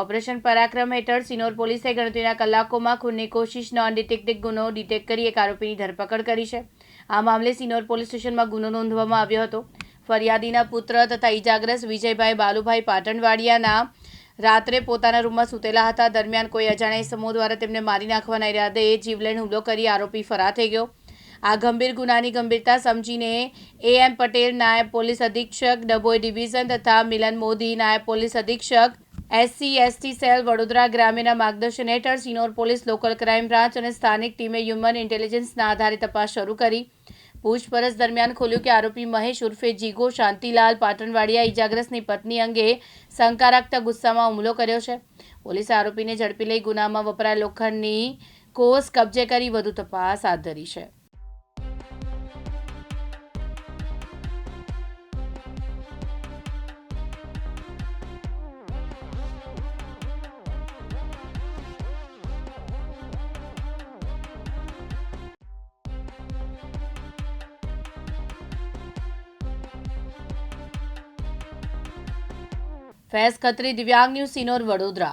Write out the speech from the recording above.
Operation પરાક્રમ હેઠળ સિનોર પોલીસે ગણતરીના કલાકોમાં ખૂનની કોશિશનો અનડિટેક્ટેડ ગુનો ડિટેક્ટ કરી એક આરોપીની ધરપકડ કરી છે. આ મામલે સિનોર પોલીસ સ્ટેશનમાં ગુનો નોંધવામાં આવ્યો હતો. ફરિયાદીના પુત્ર તથા ઇજાગ્રસ્ત વિજયભાઈ બાલુભાઈ પાટણવાડિયાના રાત્રે પોતાના રૂમમાં સૂતેલા હતા. દરમિયાન કોઈ અજાણ્યા સમૂહ દ્વારા તેમને મારી નાખવાના ઈરાદે જીવલેણ હુમલો કરી આરોપી ફરાર થઈ ગયો. આ ગંભીર ગુનાની ગંભીરતા સમજીને એ એમ પટેલ નાયબ પોલીસ અધિક્ષક, ડભોઈ ડિવિઝન તથા મિલન મોદી નાયબ પોલીસ અધિક્ષક એસસી, એસટી સેલ વડોદરા ગ્રામ્યના માર્ગદર્શન હેઠળ Sinor police, local crime branch અને સ્થાનિક ટીમે હ્યુમન ઇન્ટેલિજન્સના આધારે તપાસ શરૂ કરી. પૂછપરછ દરમિયાન ખોલ્યું કે આરોપી મહેશ ઉર્ફે જીગો શાંતિલાલ પાટણવાડિયા ઇજાગ્રસ્તની પત્ની અંગે શંકા રાખતા ગુસ્સામાં હુમલો કર્યો છે. પોલીસે આરોપીને ઝડપી લઈ ગુનામાં વપરાયેલ લોખંડની કોસ કબજે કરી વધુ તપાસ હાથ ધરી છે. ફેઝ ખત્રી દિવ્યાંગ ન્યૂઝ સિનોર વડોદરા.